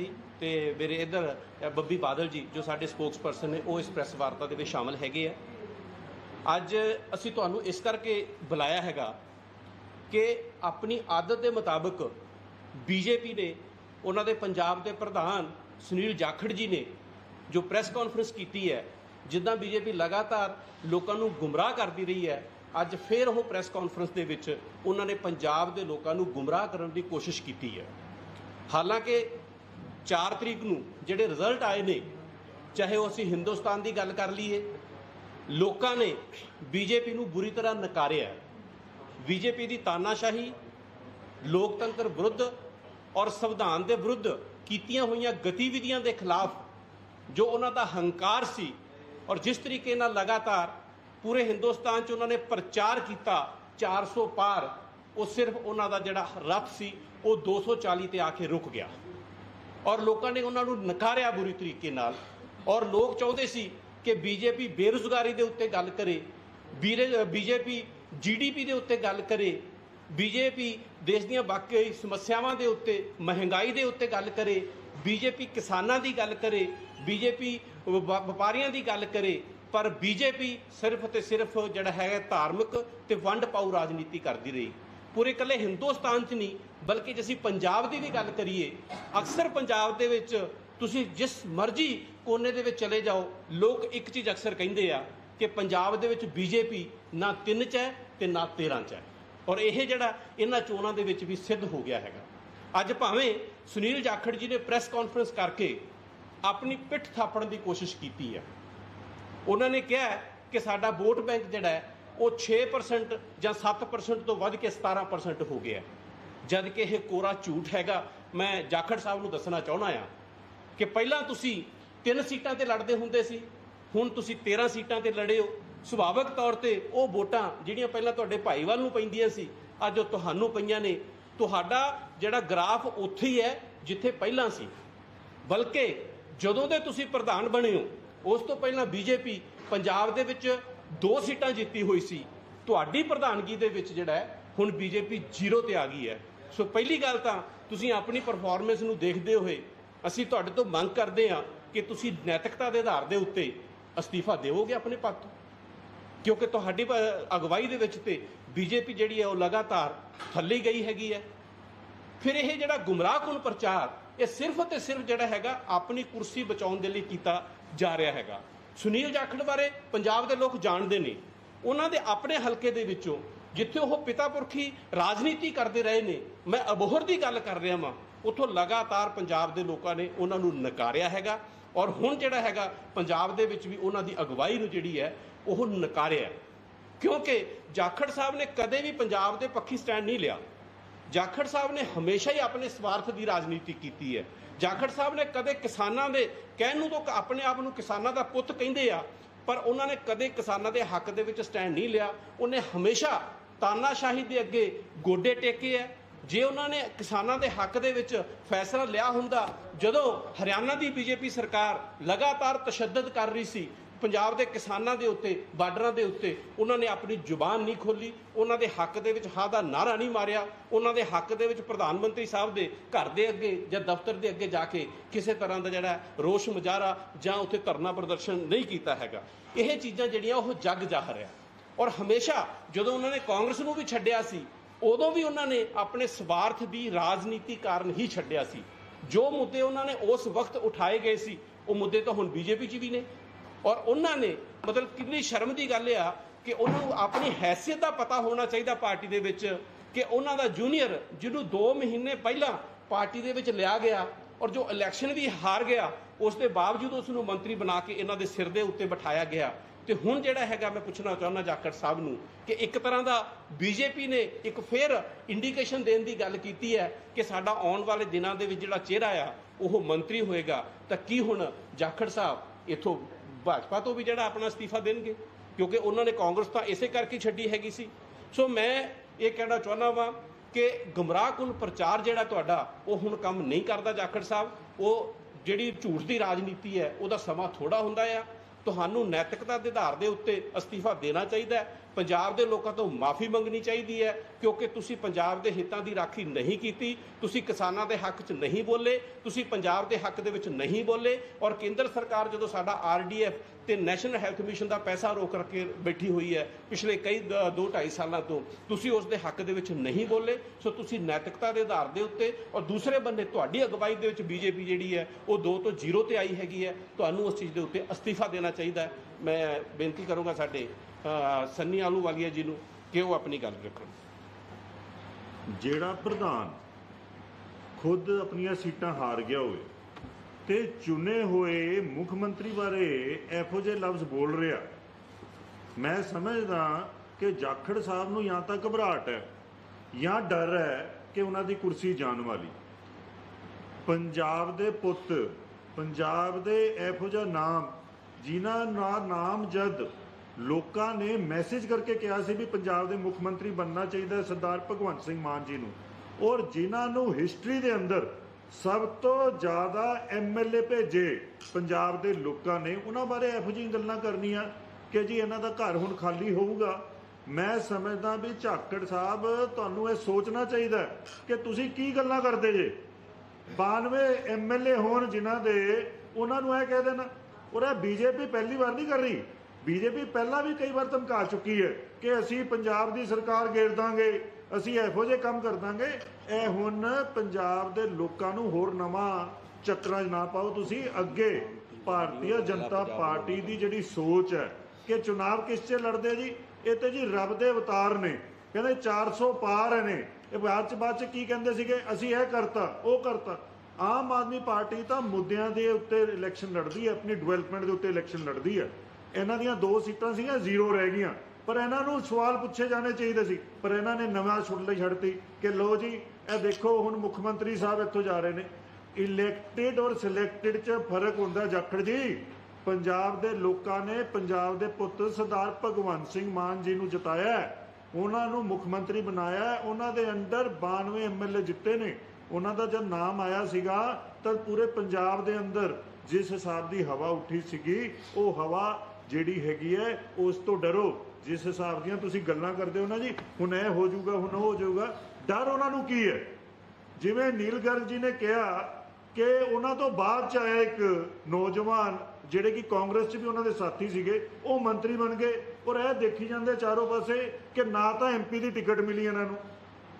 ਜੀ ਤੇ ਮੇਰੇ ਇੱਧਰ ਬੱਬੀ ਬਾਦਲ ਜੀ, ਜੋ ਸਾਡੇ ਸਪੋਕਸਪਰਸਨ ਨੇ, ਉਹ ਇਸ ਪ੍ਰੈਸ ਵਾਰਤਾ ਦੇ ਵਿੱਚ ਸ਼ਾਮਲ ਹੈਗੇ ਆ। ਅੱਜ ਅਸੀਂ ਤੁਹਾਨੂੰ ਇਸ ਕਰਕੇ ਬੁਲਾਇਆ ਹੈਗਾ ਕਿ ਆਪਣੀ ਆਦਤ ਦੇ ਮੁਤਾਬਕ ਬੀਜੇਪੀ ਨੇ ਉਹਨਾਂ ਦੇ ਪੰਜਾਬ ਦੇ ਪ੍ਰਧਾਨ ਸੁਨੀਲ ਜਾਖੜ ਜੀ ਨੇ ਜੋ ਪ੍ਰੈਸ ਕਾਨਫਰੰਸ ਕੀਤੀ ਹੈ, ਜਿੱਦਾਂ ਬੀਜੇਪੀ ਲਗਾਤਾਰ ਲੋਕਾਂ ਨੂੰ ਗੁੰਮਰਾਹ ਕਰਦੀ ਰਹੀ ਹੈ, ਅੱਜ ਫਿਰ ਉਹ ਪ੍ਰੈਸ ਕਾਨਫਰੰਸ ਦੇ ਵਿੱਚ ਉਹਨਾਂ ਨੇ ਪੰਜਾਬ ਦੇ ਲੋਕਾਂ ਨੂੰ ਗੁੰਮਰਾਹ ਕਰਨ ਦੀ ਕੋਸ਼ਿਸ਼ ਕੀਤੀ ਹੈ। ਹਾਲਾਂਕਿ 4 ਤਰੀਕ ਨੂੰ ਜਿਹੜੇ ਰਿਜ਼ਲਟ ਆਏ ਨੇ, ਚਾਹੇ ਉਹ ਅਸੀਂ ਹਿੰਦੁਸਤਾਨ ਦੀ ਗੱਲ ਕਰ ਲਈਏ, ਲੋਕਾਂ ਨੇ ਬੀਜੇਪੀ ਨੂੰ ਬੁਰੀ ਤਰ੍ਹਾਂ ਨਕਾਰਿਆ ਹੈ। ਬੀਜੇਪੀ ਦੀ ਤਾਨਾਸ਼ਾਹੀ ਲੋਕਤੰਤਰ ਵਿਰੁੱਧ ਔਰ ਸੰਵਿਧਾਨ ਦੇ ਵਿਰੁੱਧ ਕੀਤੀਆਂ ਹੋਈਆਂ ਗਤੀਵਿਧੀਆਂ ਦੇ ਖਿਲਾਫ ਜੋ ਉਹਨਾਂ ਦਾ ਹੰਕਾਰ ਸੀ ਔਰ ਜਿਸ ਤਰੀਕੇ ਨਾਲ ਲਗਾਤਾਰ ਪੂਰੇ ਹਿੰਦੁਸਤਾਨ 'ਚ ਉਹਨਾਂ ਨੇ ਪ੍ਰਚਾਰ ਕੀਤਾ 400 ਪਾਰ, ਉਹ ਸਿਰਫ ਉਹਨਾਂ ਦਾ ਜਿਹੜਾ ਰੱਥ ਸੀ, ਉਹ 240 ਤੇ ਆ ਕੇ ਰੁਕ ਗਿਆ ਔਰ ਲੋਕਾਂ ਨੇ ਉਹਨਾਂ ਨੂੰ ਨਕਾਰਿਆ ਬੁਰੀ ਤਰੀਕੇ ਨਾਲ। ਔਰ ਲੋਕ ਚਾਹੁੰਦੇ ਸੀ ਕਿ ਬੀਜੇਪੀ ਬੇਰੁਜ਼ਗਾਰੀ ਦੇ ਉੱਤੇ ਗੱਲ ਕਰੇ ਬੀਜੇਪੀ ਜੀਡੀਪੀ ਦੇ ਉੱਤੇ ਗੱਲ ਕਰੇ, ਬੀਜੇਪੀ ਦੇਸ਼ ਦੀਆਂ ਬਾਕੀ ਸਮੱਸਿਆਵਾਂ ਦੇ ਉੱਤੇ, ਮਹਿੰਗਾਈ ਦੇ ਉੱਤੇ ਗੱਲ ਕਰੇ, ਬੀਜੇਪੀ ਕਿਸਾਨਾਂ ਦੀ ਗੱਲ ਕਰੇ, ਬੀਜੇਪੀ ਵਪਾਰੀਆਂ ਦੀ ਗੱਲ ਕਰੇ, ਪਰ ਬੀਜੇਪੀ ਸਿਰਫ ਤੇ ਸਿਰਫ ਜਿਹੜਾ ਹੈਗਾ ਧਾਰਮਿਕ ਤੇ ਵੰਡ ਪਾਉ ਰਾਜਨੀਤੀ ਕਰਦੀ ਰਹੀ। ਪੂਰੇ ਇਕੱਲੇ ਹਿੰਦੁਸਤਾਨ 'ਚ ਨਹੀਂ, ਬਲਕਿ ਜੇ ਅਸੀਂ ਪੰਜਾਬ ਦੀ ਵੀ ਗੱਲ ਕਰੀਏ, ਅਕਸਰ ਪੰਜਾਬ ਦੇ ਵਿੱਚ ਤੁਸੀਂ ਜਿਸ ਮਰਜ਼ੀ ਕੋਨੇ ਦੇ ਵਿੱਚ ਚਲੇ ਜਾਓ, ਲੋਕ ਇੱਕ ਚੀਜ਼ ਅਕਸਰ ਕਹਿੰਦੇ ਆ ਕਿ ਪੰਜਾਬ ਦੇ ਵਿੱਚ ਬੀਜੇਪੀ ਨਾ 3 ਚ ਹੈ ਤੇ ਨਾ 13 ਚ ਹੈ। ਔਰ ਇਹ ਜਿਹੜਾ ਇਹਨਾਂ ਚੋਣਾਂ ਦੇ ਵਿੱਚ ਵੀ ਸਿੱਧ ਹੋ ਗਿਆ ਹੈਗਾ। ਅੱਜ ਭਾਵੇਂ ਸੁਨੀਲ ਜਾਖੜ ਜੀ ਨੇ ਪ੍ਰੈਸ ਕਾਨਫਰੰਸ ਕਰਕੇ ਆਪਣੀ ਪਿੱਠ ਥਾਪਣ ਦੀ ਕੋਸ਼ਿਸ਼ ਕੀਤੀ ਹੈ। ਉਹਨਾਂ ਨੇ ਕਿਹਾ ਕਿ ਸਾਡਾ ਵੋਟ ਬੈਂਕ ਜਿਹੜਾ ਹੈ ਉਹ 6% ਜਾਂ 7% ਤੋਂ ਵੱਧ ਕੇ 17% ਹੋ ਗਿਆ। ਹੈ। ਜਦ ਕਿ ਇਹ ਕੋਰਾ ਝੂਠ ਹੈਗਾ। ਮੈਂ ਜਾਖੜ ਸਾਹਿਬ ਨੂੰ ਦੱਸਣਾ ਚਾਹੁੰਦਾ ਆ ਕਿ ਪਹਿਲਾਂ ਤੁਸੀਂ ਤਿੰਨ ਸੀਟਾਂ ਤੇ ਲੜਦੇ ਹੁੰਦੇ ਸੀ, ਹੁਣ ਤੁਸੀਂ 13 ਸੀਟਾਂ ਤੇ ਲੜੇ ਹੋ। ਸੁਭਾਵਿਕ ਤੌਰ ਤੇ ਉਹ ਵੋਟਾਂ ਜਿਹੜੀਆਂ ਪਹਿਲਾਂ ਤੁਹਾਡੇ ਭਾਈਵਾਲ ਨੂੰ ਪੈਂਦੀਆਂ ਸੀ, ਅੱਜ ਉਹ ਤੁਹਾਨੂੰ ਪਈਆਂ ਨੇ। ਤੁਹਾਡਾ ਜਿਹੜਾ ਗ੍ਰਾਫ ਉੱਥੇ ਹੀ ਹੈ, ਜਿੱਥੇ ਪਹਿਲਾਂ ਸੀ। ਬਲਕਿ ਜਦੋਂ ਦੇ ਤੁਸੀਂ ਪ੍ਰਧਾਨ ਬਣੇ ਹੋ, ਉਸ ਤੋਂ ਪਹਿਲਾਂ ਬੀਜੇਪੀ ਪੰਜਾਬ ਦੇ ਵਿੱਚ ਦੋ ਸੀਟਾਂ ਜਿੱਤੀ ਹੋਈ ਸੀ। ਤੁਹਾਡੀ ਪ੍ਰਧਾਨਗੀ ਦੇ ਵਿੱਚ ਜਿਹੜਾ ਹੈ, ਹੁਣ ਬੀਜੇਪੀ ਜ਼ੀਰੋ ਤੇ ਆ ਗਈ ਹੈ। ਸੋ ਪਹਿਲੀ ਗੱਲ ਤਾਂ ਤੁਸੀਂ ਆਪਣੀ ਪਰਫਾਰਮੈਂਸ ਨੂੰ ਦੇਖਦੇ ਹੋਏ ਅਸੀਂ ਤੁਹਾਡੇ ਤੋਂ ਮੰਗ ਕਰਦੇ ਹਾਂ ਕਿ ਤੁਸੀਂ ਨੈਤਿਕਤਾ ਦੇ ਆਧਾਰ ਦੇ ਉੱਤੇ ਅਸਤੀਫਾ ਦੇਵੋਗੇ ਆਪਣੇ ਪਦ ਤੋਂ। ਕਿਉਂਕਿ ਤੁਹਾਡੀ ਅਗਵਾਈ ਦੇ ਵਿੱਚ ਤੇ ਬੀਜੇਪੀ ਜਿਹੜੀ ਹੈ, ਉਹ ਲਗਾਤਾਰ ਥੱਲੇ ਗਈ ਹੈਗੀ ਹੈ। ਫਿਰ ਇਹ ਜਿਹੜਾ ਗੁੰਮਰਾਹਕੁਨ ਪ੍ਰਚਾਰ, ਇਹ ਸਿਰਫ ਤੇ ਸਿਰਫ ਜਿਹੜਾ ਹੈਗਾ, ਆਪਣੀ ਕੁਰਸੀ ਬਚਾਉਣ ਦੇ ਲਈ ਕੀਤਾ ਜਾ ਰਿਹਾ ਹੈਗਾ। ਸੁਨੀਲ ਜਾਖੜ ਬਾਰੇ ਪੰਜਾਬ ਦੇ ਲੋਕ ਜਾਣਦੇ ਨੇ। ਉਹਨਾਂ ਦੇ ਆਪਣੇ ਹਲਕੇ ਦੇ ਵਿੱਚੋਂ ਜਿੱਥੇ ਉਹ ਪਿਤਾ ਪੁਰਖੀ ਰਾਜਨੀਤੀ ਕਰਦੇ ਰਹੇ ਨੇ, ਮੈਂ ਅਬੋਹਰ ਦੀ ਗੱਲ ਕਰ ਰਿਹਾ ਵਾਂ। ਉੱਥੋਂ ਲਗਾਤਾਰ ਪੰਜਾਬ ਦੇ ਲੋਕਾਂ ਨੇ ਉਹਨਾਂ ਨੂੰ ਨਕਾਰਿਆ ਹੈਗਾ ਔਰ ਹੁਣ ਜਿਹੜਾ ਹੈਗਾ ਪੰਜਾਬ ਦੇ ਵਿੱਚ ਵੀ ਉਹਨਾਂ ਦੀ ਅਗਵਾਈ ਨੂੰ ਜਿਹੜੀ ਹੈ, ਉਹ ਨਕਾਰਿਆ ਕਿਉਂਕਿ ਜਾਖੜ ਸਾਹਿਬ ਨੇ ਕਦੇ ਵੀ ਪੰਜਾਬ ਦੇ ਪੱਖੀ ਸਟੈਂਡ ਨਹੀਂ ਲਿਆ। ਜਾਖੜ ਸਾਹਿਬ ਨੇ ਹਮੇਸ਼ਾ ਹੀ ਆਪਣੇ ਸਵਾਰਥ ਦੀ ਰਾਜਨੀਤੀ ਕੀਤੀ ਹੈ। ਜਾਖੜ ਸਾਹਿਬ ਨੇ ਕਦੇ ਕਿਸਾਨਾਂ ਦੇ ਕਹਿਣ ਨੂੰ ਤਾਂ ਆਪਣੇ ਆਪ ਨੂੰ ਕਿਸਾਨਾਂ ਦਾ ਪੁੱਤ ਕਹਿੰਦੇ ਆ, ਪਰ ਉਹਨਾਂ ਨੇ ਕਦੇ ਕਿਸਾਨਾਂ ਦੇ ਹੱਕ ਦੇ ਵਿੱਚ ਸਟੈਂਡ ਨਹੀਂ ਲਿਆ। ਉਹਨੇ ਹਮੇਸ਼ਾ ਤਾਨਾਸ਼ਾਹੀ ਦੇ ਅੱਗੇ ਗੋਡੇ ਟੇਕੇ ਹੈ ਜੇ ਉਹਨਾਂ ਨੇ ਕਿਸਾਨਾਂ ਦੇ ਹੱਕ ਦੇ ਵਿੱਚ ਫੈਸਲਾ ਲਿਆ ਹੁੰਦਾ, ਜਦੋਂ ਹਰਿਆਣਾ ਦੀ ਬੀਜੇਪੀ ਸਰਕਾਰ ਲਗਾਤਾਰ ਤਸ਼ੱਦਦ ਕਰ ਰਹੀ ਸੀ ਪੰਜਾਬ ਦੇ ਕਿਸਾਨਾਂ ਦੇ ਉੱਤੇ, ਬਾਰਡਰਾਂ ਦੇ ਉੱਤੇ ਉਹਨਾਂ ਨੇ ਆਪਣੀ ਜ਼ੁਬਾਨ ਨਹੀਂ ਖੋਲੀ ਉਹਨਾਂ ਦੇ ਹੱਕ ਦੇ ਵਿੱਚ ਹਾਂ ਦਾ ਨਾਰਾ ਨਹੀਂ ਮਾਰਿਆ, ਉਹਨਾਂ ਦੇ ਹੱਕ ਦੇ ਵਿੱਚ ਪ੍ਰਧਾਨ ਮੰਤਰੀ ਸਾਹਿਬ ਦੇ ਘਰ ਦੇ ਅੱਗੇ ਜਾਂ ਦਫ਼ਤਰ ਦੇ ਅੱਗੇ ਜਾ ਕੇ ਕਿਸੇ ਤਰ੍ਹਾਂ ਦਾ ਜਿਹੜਾ ਰੋਸ਼ ਮੁਜ਼ਾਹਰਾ ਜਾਂ ਉੱਥੇ ਧਰਨਾ ਪ੍ਰਦਰਸ਼ਨ ਨਹੀਂ ਕੀਤਾ ਹੈਗਾ। ਇਹ ਚੀਜ਼ਾਂ ਜਿਹੜੀਆਂ ਉਹ ਜੱਗ ਜਾਹਰ ਆ ਔਰ ਹਮੇਸ਼ਾ ਜਦੋਂ ਉਹਨਾਂ ਨੇ ਕਾਂਗਰਸ ਨੂੰ ਵੀ ਛੱਡਿਆ ਸੀ, ਉਦੋਂ ਵੀ ਉਹਨਾਂ ਨੇ ਆਪਣੇ ਸਵਾਰਥ ਦੀ ਰਾਜਨੀਤੀ ਕਾਰਨ ਹੀ ਛੱਡਿਆ ਸੀ। ਜੋ ਮੁੱਦੇ ਉਹਨਾਂ ਨੇ ਉਸ ਵਕਤ ਉਠਾਏ ਗਏ ਸੀ, ਉਹ ਮੁੱਦੇ ਤਾਂ ਹੁਣ ਬੀਜੇਪੀ 'ਚ ਵੀ ਨੇ ਔਰ ਉਹਨਾਂ ਨੇ ਮਤਲਬ ਕਿੰਨੀ ਸ਼ਰਮ ਦੀ ਗੱਲ ਆ ਕਿ ਉਹਨਾਂ ਨੂੰ ਆਪਣੀ ਹੈਸੀਅਤ ਦਾ ਪਤਾ ਹੋਣਾ ਚਾਹੀਦਾ ਪਾਰਟੀ ਦੇ ਵਿੱਚ ਕਿ ਉਹਨਾਂ ਦਾ ਜੂਨੀਅਰ ਜਿਹਨੂੰ 2 ਮਹੀਨੇ ਪਹਿਲਾਂ ਪਾਰਟੀ ਦੇ ਵਿੱਚ ਲਿਆ ਗਿਆ ਔਰ ਜੋ ਇਲੈਕਸ਼ਨ ਵੀ ਹਾਰ ਗਿਆ, ਉਸ ਦੇ ਬਾਵਜੂਦ ਉਸ ਨੂੰ ਮੰਤਰੀ ਬਣਾ ਕੇ ਇਹਨਾਂ ਦੇ ਸਿਰ ਦੇ ਉੱਤੇ ਬਿਠਾਇਆ ਗਿਆ। ਤੇ ਹੁਣ ਜਿਹੜਾ ਹੈਗਾ ਮੈਂ ਪੁੱਛਣਾ ਚਾਹੁੰਦਾ ਜਾਖੜ ਸਾਹਿਬ ਨੂੰ ਕਿ ਇੱਕ ਤਰ੍ਹਾਂ ਦਾ ਬੀਜੇਪੀ ਨੇ ਇੱਕ ਫੇਰ ਇੰਡੀਕੇਸ਼ਨ ਦੇਣ ਦੀ ਗੱਲ ਕੀਤੀ ਹੈ ਕਿ ਸਾਡਾ ਆਉਣ ਵਾਲੇ ਦਿਨਾਂ ਦੇ ਵਿੱਚ ਜਿਹੜਾ ਚਿਹਰਾ ਆ, ਉਹ ਮੰਤਰੀ ਹੋਏਗਾ। ਤਾਂ ਕੀ ਹੁਣ ਜਾਖੜ ਸਾਹਿਬ ਇਥੋਂ ਭਾਜਪਾ ਤੋਂ ਵੀ ਜਿਹੜਾ ਆਪਣਾ ਅਸਤੀਫਾ ਦੇਣਗੇ, ਕਿਉਂਕਿ ਉਹਨਾਂ ਨੇ ਕਾਂਗਰਸ ਤਾਂ ਇਸੇ ਕਰਕੇ ਛੱਡੀ ਹੈਗੀ ਸੀ। ਸੋ ਮੈਂ ਇਹ ਕਹਿਣਾ ਚਾਹੁੰਦਾ ਵਾਂ ਕਿ ਗਮਰਾਹਕੁਨ ਪ੍ਰਚਾਰ ਜਿਹੜਾ ਤੁਹਾਡਾ, ਉਹ ਹੁਣ ਕੰਮ ਨਹੀਂ ਕਰਦਾ ਜਾਖੜ ਸਾਹਿਬ। ਉਹ ਜਿਹੜੀ ਝੂਠ ਦੀ ਰਾਜਨੀਤੀ ਹੈ, ਉਹਦਾ ਸਮਾਂ ਥੋੜਾ ਹੁੰਦਾ ਆ। ਤੁਹਾਨੂੰ ਨੈਤਿਕਤਾ ਦੇ ਆਧਾਰ ਦੇ ਉੱਤੇ ਅਸਤੀਫਾ ਦੇਣਾ ਚਾਹੀਦਾ ਪੰਜਾਬ ਦੇ ਲੋਕਾਂ ਤੋਂ ਮਾਫੀ ਮੰਗਣੀ ਚਾਹੀਦੀ ਹੈ, ਕਿਉਂਕਿ ਤੁਸੀਂ ਪੰਜਾਬ ਦੇ ਹਿੱਤਾਂ ਦੀ ਰਾਖੀ ਨਹੀਂ ਕੀਤੀ, ਤੁਸੀਂ ਕਿਸਾਨਾਂ ਦੇ ਹੱਕ 'ਚ ਨਹੀਂ ਬੋਲੇ, ਤੁਸੀਂ ਪੰਜਾਬ ਦੇ ਹੱਕ ਦੇ ਵਿੱਚ ਨਹੀਂ ਬੋਲੇ ਔਰ ਕੇਂਦਰ ਸਰਕਾਰ ਜਦੋਂ ਸਾਡਾ ਆਰਡੀਐਫ ਤੇ ਨੈਸ਼ਨਲ ਹੈਲਥ ਮਿਸ਼ਨ ਦਾ ਪੈਸਾ ਰੋਕ ਕਰਕੇ ਬੈਠੀ ਹੋਈ ਹੈ ਪਿਛਲੇ ਕਈ 2 2.5 ਸਾਲਾਂ ਤੋਂ, ਤੁਸੀਂ ਉਸ ਦੇ ਹੱਕ ਦੇ ਵਿੱਚ ਨਹੀਂ ਬੋਲੇ, ਸੋ ਤੁਸੀਂ ਨੈਤਿਕਤਾ ਦੇ ਆਧਾਰ ਦੇ ਉੱਤੇ ਔਰ ਦੂਸਰੇ ਬੰਨੇ ਤੁਹਾਡੀ ਅਗਵਾਈ ਦੇ ਵਿੱਚ ਬੀਜੇਪੀ ਜਿਹੜੀ ਹੈ, ਉਹ 2 ਤੋਂ 0 ਤੇ ਆਈ ਹੈਗੀ ਹੈ, ਤੁਹਾਨੂੰ ਉਸ ਚੀਜ਼ ਦੇ ਉੱਤੇ ਅਸਤੀਫਾ ਦੇਣਾ ਚਾਹੀਦਾ ਹੈ। ਮੈਂ ਬੇਨਤੀ ਕਰੂੰਗਾ ਸਾਡੇ ਸੰਨੀ ਆਲੂਵਾਲੀਆ ਜੀ ਨੂੰ ਕਿ ਉਹ ਆਪਣੀ ਗੱਲ ਰੱਖਣ। ਜਿਹੜਾ ਪ੍ਰਧਾਨ ਖੁਦ ਆਪਣੀਆਂ ਸੀਟਾਂ ਹਾਰ ਗਿਆ ਹੋਵੇ ਤੇ ਚੁਣੇ ਹੋਏ ਮੁੱਖ ਮੰਤਰੀ ਬਾਰੇ ਇਹੋ ਜਿਹੇ ਲਫ਼ਜ਼ ਬੋਲ ਰਿਹਾ, ਮੈਂ ਸਮਝਦਾ ਕਿ ਜਾਖੜ ਸਾਹਿਬ ਨੂੰ ਜਾਂ ਤਾਂ ਘਬਰਾਹਟ ਹੈ ਜਾਂ ਡਰ ਹੈ ਕਿ ਉਹਨਾਂ ਦੀ ਕੁਰਸੀ ਜਾਣ ਵਾਲੀ। ਪੰਜਾਬ ਦੇ ਪੁੱਤ, ਪੰਜਾਬ ਦੇ ਇਹੋ ਜਿਹਾ ਨਾਮ, ਜਿਨ੍ਹਾਂ ਦਾ ਨਾਮ ਜਦ ਲੋਕਾਂ ਨੇ ਮੈਸੇਜ ਕਰਕੇ ਕਿਹਾ ਸੀ ਵੀ ਪੰਜਾਬ ਦੇ ਮੁੱਖ ਮੰਤਰੀ ਬਣਨਾ ਚਾਹੀਦਾ ਸਰਦਾਰ ਭਗਵੰਤ ਸਿੰਘ ਮਾਨ ਜੀ ਨੂੰ। ਔਰ ਜਿਨ੍ਹਾਂ ਨੂੰ ਹਿਸਟਰੀ ਦੇ ਅੰਦਰ ਸਭ ਤੋਂ ਜ਼ਿਆਦਾ ਐਮਐਲਏ ਭੇਜੇ ਪੰਜਾਬ ਦੇ ਲੋਕਾਂ ਨੇ, ਉਹਨਾਂ ਬਾਰੇ ਇਹੋ ਜਿਹੀਆਂ ਗੱਲਾਂ ਕਰਨੀਆਂ ਕਿ ਜੀ ਇਹਨਾਂ ਦਾ ਘਰ ਹੁਣ ਖਾਲੀ ਹੋਊਗਾ। ਮੈਂ ਸਮਝਦਾ ਵੀ ਝਾਕੜ ਸਾਹਿਬ, ਤੁਹਾਨੂੰ ਇਹ ਸੋਚਣਾ ਚਾਹੀਦਾ ਕਿ ਤੁਸੀਂ ਕੀ ਗੱਲਾਂ ਕਰਦੇ ਜੇ? 92 ਐਮਐਲਏ ਹੋਣ ਜਿਨ੍ਹਾਂ ਦੇ, ਉਹਨਾਂ ਨੂੰ ਇਹ ਕਹਿ ਦੇਣਾ ਔਰ ਇਹ ਬੀਜੇਪੀ ਪਹਿਲੀ ਵਾਰ ਨਹੀਂ ਕਰ ਰਹੀ। ਬੀਜੇਪੀ ਪਹਿਲਾਂ ਵੀ ਕਈ ਵਾਰ ਧਮਕਾ ਚੁੱਕੀ ਹੈ ਕਿ ਅਸੀਂ ਪੰਜਾਬ ਦੀ ਸਰਕਾਰ ਗੇਰ ਦਾਂਗੇ, ਅਸੀਂ ਇਹੋ ਜਿਹੇ ਕੰਮ ਕਰ ਦਾਂਗੇ। ਇਹ ਹੁਣ ਪੰਜਾਬ ਦੇ ਲੋਕਾਂ ਨੂੰ ਹੋਰ ਨਵਾਂ ਚੱਕਰਾਂ 'ਚ ਨਾ ਪਾਓ। ਤੁਸੀਂ ਅੱਗੇ ਭਾਰਤੀ ਜਨਤਾ ਪਾਰਟੀ ਦੀ ਜਿਹੜੀ ਸੋਚ ਹੈ ਕਿ ਚੁਣਾਵ ਕਿਸ 'ਚ ਲੜਦੇ ਜੀ? ਇਹ ਤੇ ਜੀ ਰੱਬ ਦੇ ਅਵਤਾਰ ਨੇ। ਕਹਿੰਦੇ 400 ਪਾਰ ਨੇ ਇਹ ਬਾਅਦ ਚ ਬਾਅਦ ਚ ਕੀ ਕਹਿੰਦੇ ਸੀਗੇ? ਅਸੀਂ ਇਹ ਕਰਤਾ, ਉਹ ਕਰਤਾ। ਆਮ ਆਦਮੀ ਪਾਰਟੀ ਤਾਂ ਮੁੱਦਿਆਂ ਦੇ ਉੱਤੇ ਇਲੈਕਸ਼ਨ ਲੜਦੀ ਹੈ, ਆਪਣੀ ਡਿਵੈਲਪਮੈਂਟ ਦੇ ਉੱਤੇ ਇਲੈਕਸ਼ਨ ਲੜਦੀ ਹੈ। ਇਹਨਾਂ ਦੀਆਂ ਦੋ ਸੀਟਾਂ ਸੀਗੀਆਂ, ਜ਼ੀਰੋ ਰਹਿ ਗਈਆਂ। ਪਰ ਇਹਨਾਂ ਨੂੰ ਸਵਾਲ ਪੁੱਛੇ ਜਾਣੇ ਚਾਹੀਦੇ ਸੀ। ਪਰ ਇਹਨਾਂ ਨੇ ਨਵਾਂ ਛੁੱਟ ਲਈ ਛੱਡਤੀ ਕਿ ਲੋ ਜੀ, ਇਹ ਦੇਖੋ, ਹੁਣ ਮੁੱਖ ਮੰਤਰੀ ਸਾਹਿਬ ਇੱਥੋਂ ਜਾ ਰਹੇ ਨੇ। ਇਲੈਕਟਿਡ ਔਰ ਸਿਲੈਕਟਿਡ 'ਚ ਫ਼ਰਕ ਹੁੰਦਾ, ਜਾਖੜ ਜੀ। ਪੰਜਾਬ ਦੇ ਲੋਕਾਂ ਨੇ ਪੰਜਾਬ ਦੇ ਪੁੱਤ ਸਰਦਾਰ ਭਗਵੰਤ ਸਿੰਘ ਮਾਨ ਜੀ ਨੂੰ ਜਿਤਾਇਆ ਉਹਨਾਂ ਨੂੰ ਮੁੱਖ ਮੰਤਰੀ ਬਣਾਇਆ ਉਹਨਾਂ ਦੇ ਅੰਡਰ 92 ਐਮਐਲਏ ਜਿੱਤੇ ਨੇ। ਉਹਨਾਂ ਦਾ ਜਦ ਨਾਮ ਆਇਆ ਸੀਗਾ, ਤਾਂ ਪੂਰੇ ਪੰਜਾਬ ਦੇ ਅੰਦਰ ਜਿਸ ਹਿਸਾਬ ਦੀ ਹਵਾ ਉੱਠੀ ਸੀਗੀ, ਉਹ ਹਵਾ ਜਿਹੜੀ ਹੈਗੀ ਹੈ, ਉਸ ਤੋਂ ਡਰੋ। ਜਿਸ ਹਿਸਾਬ ਦੀਆਂ ਤੁਸੀਂ ਗੱਲਾਂ ਕਰਦੇ ਹੋ ਨਾ ਜੀ, ਹੁਣ ਇਹ ਹੋ ਜਾਊਗਾ, ਹੁਣ ਉਹ ਹੋ ਜਾਊਗਾ। ਡਰ ਉਹਨਾਂ ਨੂੰ ਕੀ ਹੈ? ਜਿਵੇਂ ਨੀਲ ਗਰਗ ਜੀ ਨੇ ਕਿਹਾ ਕਿ ਉਹਨਾਂ ਤੋਂ ਬਾਅਦ ਚ ਆਇਆ ਇੱਕ ਨੌਜਵਾਨ, ਜਿਹੜੇ ਕਿ ਕਾਂਗਰਸ 'ਚ ਵੀ ਉਹਨਾਂ ਦੇ ਸਾਥੀ ਸੀਗੇ, ਉਹ ਮੰਤਰੀ ਬਣ ਗਏ। ਔਰ ਇਹ ਦੇਖੀ ਜਾਂਦੇ ਚਾਰੋਂ ਪਾਸੇ ਕਿ ਨਾ ਤਾਂ ਐਮਪੀ ਦੀ ਟਿਕਟ ਮਿਲੀ ਇਹਨਾਂ ਨੂੰ,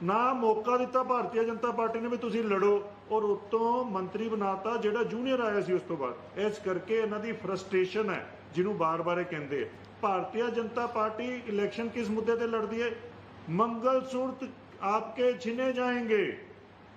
ਨਾ ਮੌਕਾ ਦਿੱਤਾ ਭਾਰਤੀ ਜਨਤਾ ਪਾਰਟੀ ਨੇ ਵੀ ਤੁਸੀਂ ਲੜੋ। ਔਰ ਉਤੋਂ ਮੰਤਰੀ ਬਣਾਤਾ ਜਿਹੜਾ ਜੂਨੀਅਰ ਆਇਆ ਸੀ ਉਸ ਤੋਂ ਬਾਅਦ। ਇਸ ਕਰਕੇ ਇਹਨਾਂ ਦੀ ਫਰਸਟ੍ਰੇਸ਼ਨ ਹੈ। ਜਿਹਨੂੰ ਬਾਰ-ਬਾਰ ਇਹ ਕਹਿੰਦੇ ਆ। ਭਾਰਤੀ ਜਨਤਾ ਪਾਰਟੀ ਇਲੈਕਸ਼ਨ ਕਿਸ ਮੁੱਦੇ ਤੇ ਲੜਦੀ ਹੈ? ਮੰਗਲ ਸੂਰਤ ਆਪਕੇ ਛਿਨੇ ਜਾਏਂਗੇ।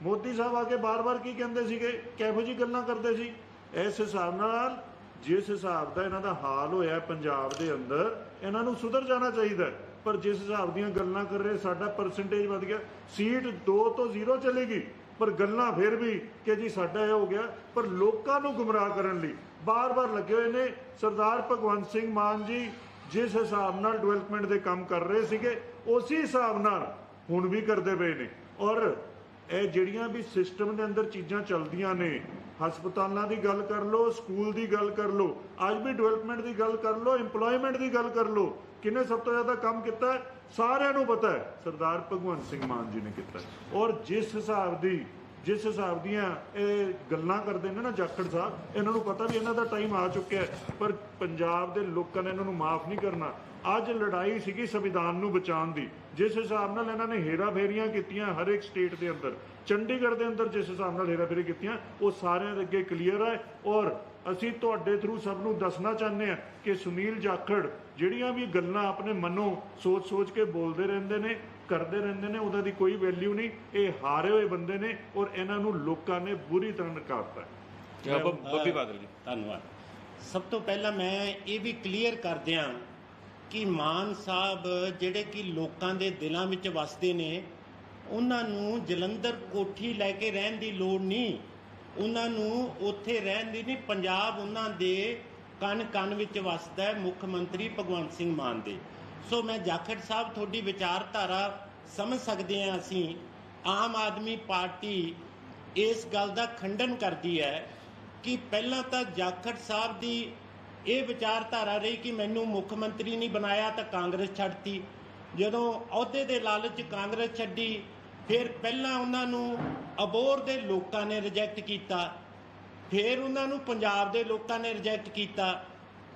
ਮੋਦੀ ਸਾਹਿਬ ਆ ਕੇ ਬਾਰ-ਬਾਰ ਕੀ ਕਹਿੰਦੇ ਸੀਗੇ? ਕਿਹੋ ਜੀ ਗੱਲਾਂ ਕਰਦੇ ਸੀ? ਇਸ ਹਿਸਾਬ ਨਾਲ ਜਿਸ ਹਿਸਾਬ ਦਾ ਇਹਨਾਂ ਦਾ ਹਾਲ ਹੋਇਆ ਪੰਜਾਬ ਦੇ ਅੰਦਰ, ਇਹਨਾਂ ਨੂੰ ਸੁਧਰ ਜਾਣਾ ਚਾਹੀਦਾ ਪਰ ਜਿਸ ਹਿਸਾਬ ਦੀਆਂ ਗੱਲਾਂ ਕਰ ਰਹੇ, ਸਾਡਾ ਪਰਸੈਂਟੇਜ ਵਧ ਗਿਆ। ਸੀਟ 2 ਤੋਂ 0 ਚਲੇਗੀ ਪਰ ਗੱਲਾਂ ਫਿਰ ਵੀ ਕਿ ਜੀ ਸਾਡਾ ਇਹ ਹੋ ਗਿਆ। ਪਰ ਲੋਕਾਂ ਨੂੰ ਗੁੰਮਰਾਹ ਕਰਨ ਲਈ ਬਾਰ-ਬਾਰ ਲੱਗੇ ਹੋਏ ਨੇ। ਸਰਦਾਰ ਭਗਵੰਤ ਸਿੰਘ ਮਾਨ ਜੀ ਜਿਸ ਹਿਸਾਬ ਨਾਲ ਡਿਵੈਲਪਮੈਂਟ ਦੇ ਕੰਮ ਕਰ ਰਹੇ ਸੀਗੇ, ਉਸੇ ਹਿਸਾਬ ਨਾਲ ਹੁਣ ਵੀ ਕਰਦੇ ਪਏ ਨੇ। ਔਰ ਇਹ ਜਿਹੜੀਆਂ ਵੀ ਸਿਸਟਮ ਦੇ ਅੰਦਰ ਚੀਜ਼ਾਂ ਚੱਲਦੀਆਂ ਨੇ, ਹਸਪਤਾਲਾਂ ਦੀ ਗੱਲ ਕਰ ਲਓ ਸਕੂਲ ਦੀ ਗੱਲ ਕਰ ਲਓ, ਅੱਜ ਵੀ ਡਿਵੈਲਪਮੈਂਟ ਦੀ ਗੱਲ ਕਰ ਲਓ, EMPLOYMENT ਦੀ ਗੱਲ ਕਰ ਲਓ, ਕਿਨੇ ਸਭ ਤੋਂ ਜ਼ਿਆਦਾ ਕੰਮ ਕੀਤਾ ਸਾਰਿਆਂ ਨੂੰ ਪਤਾ ਹੈ, ਸਰਦਾਰ ਭਗਵੰਤ ਸਿੰਘ ਮਾਨ ਜੀ ਨੇ ਕੀਤਾ ਔਰ ਜਿਸ ਹਿਸਾਬ ਦੀ ਜਿਸ ਹਿਸਾਬ ਦੀਆਂ ਇਹ ਗੱਲਾਂ ਕਰਦੇ ਨੇ ਨਾ ਜਾਖੜ ਸਾਹਿਬ, ਇਹਨਾਂ ਨੂੰ ਪਤਾ ਵੀ ਇਹਨਾਂ ਦਾ ਟਾਈਮ ਆ ਚੁੱਕਿਆ ਪਰ ਪੰਜਾਬ ਦੇ ਲੋਕਾਂ ਨੇ ਇਹਨਾਂ ਨੂੰ ਮਾਫ ਨਹੀਂ ਕਰਨਾ। ਅੱਜ ਲੜਾਈ ਸੀਗੀ ਸੰਵਿਧਾਨ ਨੂੰ ਬਚਾਉਣ ਦੀ। ਜਿਸ ਹਿਸਾਬ ਨਾਲ ਇਹਨਾਂ ਨੇ ਹੇਰਾ ਫੇਰੀਆਂ ਕੀਤੀਆਂ ਹਰ ਇੱਕ ਸਟੇਟ ਦੇ ਅੰਦਰ, ਚੰਡੀਗੜ੍ਹ ਦੇ ਅੰਦਰ ਜਿਸ ਹਿਸਾਬ ਨਾਲ ਹੇਰਾ ਫੇਰੀ ਕੀਤੀਆਂ, ਉਹ ਸਾਰਿਆਂ ਦੇ ਅੱਗੇ ਕਲੀਅਰ ਹੈ ਔਰ ਅਸੀਂ ਤੁਹਾਡੇ ਥਰੂ ਸਭ ਨੂੰ ਦੱਸਣਾ ਚਾਹੁੰਦੇ ਹਾਂ ਕਿ ਸੁਨੀਲ ਜਾਖੜ, ਜਿਹੜੀਆਂ ਵੀ ਗੱਲਾਂ ਆਪਣੇ ਮਨੋਂ ਸੋਚ-ਸੋਚ ਕੇ ਬੋਲਦੇ ਰਹਿੰਦੇ ਨੇ ਕਰਦੇ ਰਹਿੰਦੇ ਨੇ ਉਹਦਾ ਦੀ ਕੋਈ ਵੈਲਿਊ ਨਹੀਂ। ਇਹ ਹਾਰੇ ਹੋਏ ਬੰਦੇ ਨੇ ਔਰ ਇਹਨਾਂ ਨੂੰ ਲੋਕਾਂ ਨੇ ਬੁਰੀ ਤਰ੍ਹਾਂ ਨਕਾਰਤਾ ਹੈ। ਬ- ਬੱਬੀ ਬਾਦਲ ਜੀ ਧੰਨਵਾਦ। ਸਭ ਤੋਂ ਪਹਿਲਾਂ ਮੈਂ ਇਹ ਵੀ ਕਲੀਅਰ ਕਰ ਦਿਆਂ ਕਿ ਮਾਨ ਸਾਹਿਬ ਜਿਹੜੇ ਕਿ ਲੋਕਾਂ ਦੇ ਦਿਲਾਂ ਵਿੱਚ ਵਸਦੇ ਨੇ ਉਹਨਾਂ ਨੂੰ ਜਲੰਧਰ ਕੋਠੀ ਲੈ ਕੇ ਰਹਿਣ ਦੀ ਲੋੜ ਨਹੀਂ। ਉਹਨਾਂ ਨੂੰ ਉੱਥੇ ਰਹਿਣ ਦੀ ਨਹੀਂ ਪੰਜਾਬ ਉਹਨਾਂ ਦੇ ਕਨ ਕਨ ਵਿੱਚ ਵਸਦਾ ਹੈ ਮੁੱਖ ਮੰਤਰੀ ਭਗਵੰਤ ਸਿੰਘ ਮਾਨ ਦੇ। ਸੋ ਮੈਂ ਜਾਖੜ ਸਾਹਿਬ ਤੁਹਾਡੀ ਵਿਚਾਰਧਾਰਾ ਸਮਝ ਸਕਦੇ ਹਾਂ ਅਸੀਂ, ਆਮ ਆਦਮੀ ਪਾਰਟੀ ਇਸ ਗੱਲ ਦਾ ਖੰਡਨ ਕਰਦੀ ਹੈ ਕਿ ਪਹਿਲਾਂ ਤਾਂ ਜਾਖੜ ਸਾਹਿਬ ਦੀ ਇਹ ਵਿਚਾਰਧਾਰਾ ਰਹੀ ਕਿ ਮੈਨੂੰ ਮੁੱਖ ਮੰਤਰੀ ਨਹੀਂ ਬਣਾਇਆ ਤਾਂ ਕਾਂਗਰਸ ਛੱਡਤੀ। ਜਦੋਂ ਅਹੁਦੇ ਦੇ ਲਾਲਚ 'ਚ ਕਾਂਗਰਸ ਛੱਡੀ, ਫਿਰ ਪਹਿਲਾਂ ਉਹਨਾਂ ਨੂੰ ਅਬੋਰ ਦੇ ਲੋਕਾਂ ਨੇ ਰਿਜੈਕਟ ਕੀਤਾ, ਫਿਰ ਉਹਨਾਂ ਨੂੰ ਪੰਜਾਬ ਦੇ ਲੋਕਾਂ ਨੇ ਰਿਜੈਕਟ ਕੀਤਾ।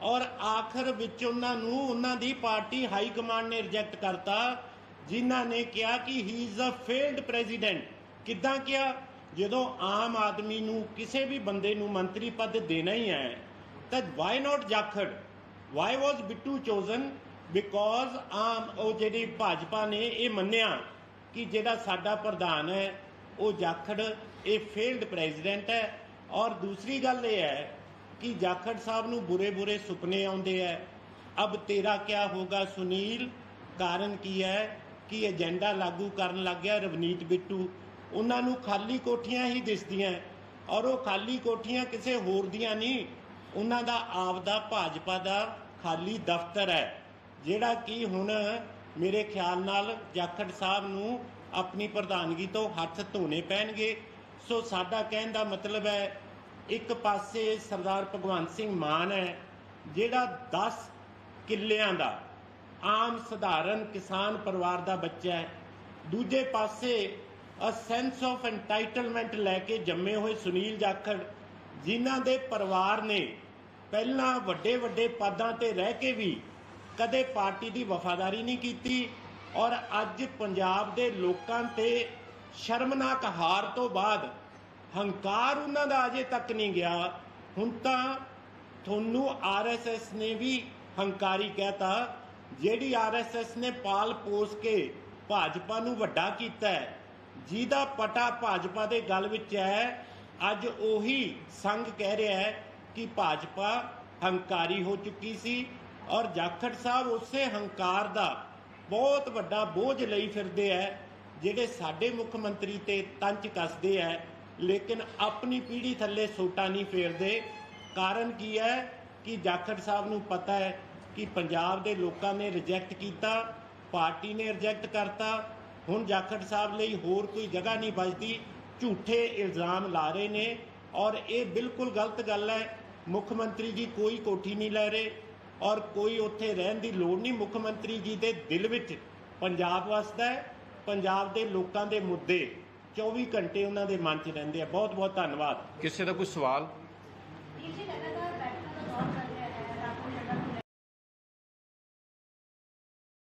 ਔਰ ਆਖਰ ਵਿੱਚ ਉਹਨਾਂ ਨੂੰ ਉਹਨਾਂ ਦੀ ਪਾਰਟੀ ਹਾਈ ਕਮਾਂਡ ਨੇ ਰਿਜੈਕਟ ਕਰਤਾ, ਜਿਨ੍ਹਾਂ ਨੇ ਕਿਹਾ ਕਿ he is a failed president ਕਿੱਦਾਂ ਕਿਹਾ? ਜਦੋਂ ਆਮ ਆਦਮੀ ਨੂੰ ਕਿਸੇ ਵੀ ਬੰਦੇ ਨੂੰ ਮੰਤਰੀ ਪਦ ਦੇਣਾ ਹੀ ਹੈ, ਤਾਂ why not Jakhar? Why was Bittu chosen? Because ਆਮ ਉਹ ਜਿਹੜੀ ਭਾਜਪਾ ਨੇ ਇਹ ਮੰਨਿਆ ਕਿ ਜਿਹੜਾ ਸਾਡਾ ਪ੍ਰਧਾਨ ਹੈ, ਉਹ ਜਾਖੜ, ਇਹ ਫੇਲਡ ਪ੍ਰੈਜ਼ੀਡੈਂਟ ਹੈ। ਔਰ ਦੂਸਰੀ ਗੱਲ ਇਹ ਹੈ ਕਿ ਜਾਖੜ ਸਾਹਿਬ ਨੂੰ ਬੁਰੇ ਬੁਰੇ ਸੁਪਨੇ ਆਉਂਦੇ ਹੈ ਅਬ ਤੇਰਾ ਕਿਆ ਹੋਗਾ ਸੁਨੀਲ? ਕਾਰਨ ਕੀ ਹੈ ਕਿ ਏਜੰਡਾ ਲਾਗੂ ਕਰਨ ਲੱਗ ਗਿਆ ਰਵਨੀਤ ਬਿੱਟੂ। ਉਹਨਾਂ ਨੂੰ ਖਾਲੀ ਕੋਠੀਆਂ ਹੀ ਦਿਸਦੀਆਂ ਔਰ ਉਹ ਖਾਲੀ ਕੋਠੀਆਂ ਕਿਸੇ ਹੋਰ ਦੀਆਂ ਨਹੀਂ ਉਹਨਾਂ ਦਾ ਆਪਦਾ ਭਾਜਪਾ ਦਾ ਖਾਲੀ ਦਫ਼ਤਰ ਹੈ ਜਿਹੜਾ ਕਿ ਹੁਣ ਮੇਰੇ ਖਿਆਲ ਨਾਲ ਜਾਖੜ ਸਾਹਿਬ ਨੂੰ ਆਪਣੀ ਪ੍ਰਧਾਨਗੀ ਤੋਂ ਹੱਥ ਧੋਣੇ ਪੈਣਗੇ। ਸੋ ਸਾਡਾ ਕਹਿਣ ਦਾ ਮਤਲਬ ਹੈ ਇੱਕ ਪਾਸੇ ਸਰਦਾਰ ਭਗਵੰਤ ਸਿੰਘ ਮਾਨ ਹੈ, ਜਿਹੜਾ 10 ਕਿੱਲਿਆਂ ਦਾ ਆਮ ਸਧਾਰਨ ਕਿਸਾਨ ਪਰਿਵਾਰ ਦਾ ਬੱਚਾ ਹੈ। ਦੂਜੇ ਪਾਸੇ ਅ ਸੈਂਸ ਆਫ ਐਂਟਾਈਟਲਮੈਂਟ ਲੈ ਕੇ ਜੰਮੇ ਹੋਏ ਸੁਨੀਲ ਜਾਖੜ, ਜਿਨ੍ਹਾਂ ਦੇ ਪਰਿਵਾਰ ਨੇ ਪਹਿਲਾਂ ਵੱਡੇ ਵੱਡੇ ਪਦਾਂ ਤੇ ਰਹਿ ਕੇ ਵੀ ਕਦੇ ਪਾਰਟੀ ਦੀ ਵਫਾਦਾਰੀ ਨਹੀਂ ਕੀਤੀ ਔਰ ਅੱਜ ਪੰਜਾਬ ਦੇ ਲੋਕਾਂ ਤੇ ਸ਼ਰਮਨਾਕ ਹਾਰ ਤੋਂ ਬਾਅਦ ਹੰਕਾਰ ਉਹਨਾਂ ਦਾ ਅਜੇ ਤੱਕ ਨਹੀਂ ਗਿਆ। ਹੁਣ ਤਾਂ ਤੁਹਾਨੂੰ ਆਰਐਸਐਸ ਨੇ ਵੀ ਹੰਕਾਰੀ ਕਹਿਤਾ, ਜਿਹੜੀ ਆਰਐਸਐਸ ਨੇ ਪਾਲ ਪੋਸ ਕੇ ਭਾਜਪਾ ਨੂੰ ਵੱਡਾ ਕੀਤਾ ਹੈ, ਜਿਹਦਾ ਪਟਾ ਭਾਜਪਾ ਦੇ ਗੱਲ ਵਿੱਚ ਹੈ, ਅੱਜ ਉਹੀ ਸੰਘ ਕਹਿ ਰਿਹਾ ਹੈ ਕਿ ਭਾਜਪਾ ਹੰਕਾਰੀ ਹੋ ਚੁੱਕੀ ਸੀ ਔਰ ਜਾਖੜ ਸਾਹਿਬ ਉਸੇ ਹੰਕਾਰ ਦਾ ਬਹੁਤ ਵੱਡਾ ਬੋਝ ਲਈ ਫਿਰਦੇ ਹੈ, ਜਿਹੜੇ ਸਾਡੇ ਮੁੱਖ ਮੰਤਰੀ ਤੇ ਤੰਚ ਕੱਸਦੇ ਹੈ। ਲੇਕਿਨ ਆਪਣੀ ਪੀੜ੍ਹੀ ਥੱਲੇ ਸੋਟਾ ਨਹੀਂ ਫੇਰਦੇ। ਕਾਰਨ ਕੀ ਹੈ ਕਿ ਜਾਖੜ ਸਾਹਿਬ ਨੂੰ ਪਤਾ ਹੈ ਕਿ ਪੰਜਾਬ ਦੇ ਲੋਕਾਂ ਨੇ ਰਿਜੈਕਟ ਕੀਤਾ, ਪਾਰਟੀ ਨੇ ਰਿਜੈਕਟ ਕਰਤਾ। ਹੁਣ ਜਾਖੜ ਸਾਹਿਬ ਲਈ ਹੋਰ ਕੋਈ ਜਗ੍ਹਾ ਨਹੀਂ ਬਚਦੀ। ਝੂਠੇ ਇਲਜ਼ਾਮ ਲਾ ਰਹੇ ਨੇ ਔਰ ਇਹ ਬਿਲਕੁਲ ਗਲਤ ਗੱਲ ਹੈ। ਮੁੱਖ ਮੰਤਰੀ ਜੀ ਕੋਈ ਕੋਠੀ ਨਹੀਂ ਲੈ ਰਹੇ ਔਰ ਕੋਈ ਉੱਥੇ ਰਹਿਣ ਦੀ ਲੋੜ ਨਹੀਂ ਮੁੱਖ ਮੰਤਰੀ ਜੀ ਦੇ ਦਿਲ ਵਿੱਚ। ਪੰਜਾਬ ਵਸਦਾ ਹੈ, ਪੰਜਾਬ ਦੇ ਲੋਕਾਂ ਦੇ ਮੁੱਦੇ। 24 ਘੰਟੇ ਉਹਨਾਂ ਦੇ ਮਨ 'ਚ ਰਹਿੰਦੇ ਆ। ਬਹੁਤ ਬਹੁਤ ਧੰਨਵਾਦ। ਕਿਸੇ ਦਾ ਕੋਈ ਸਵਾਲ?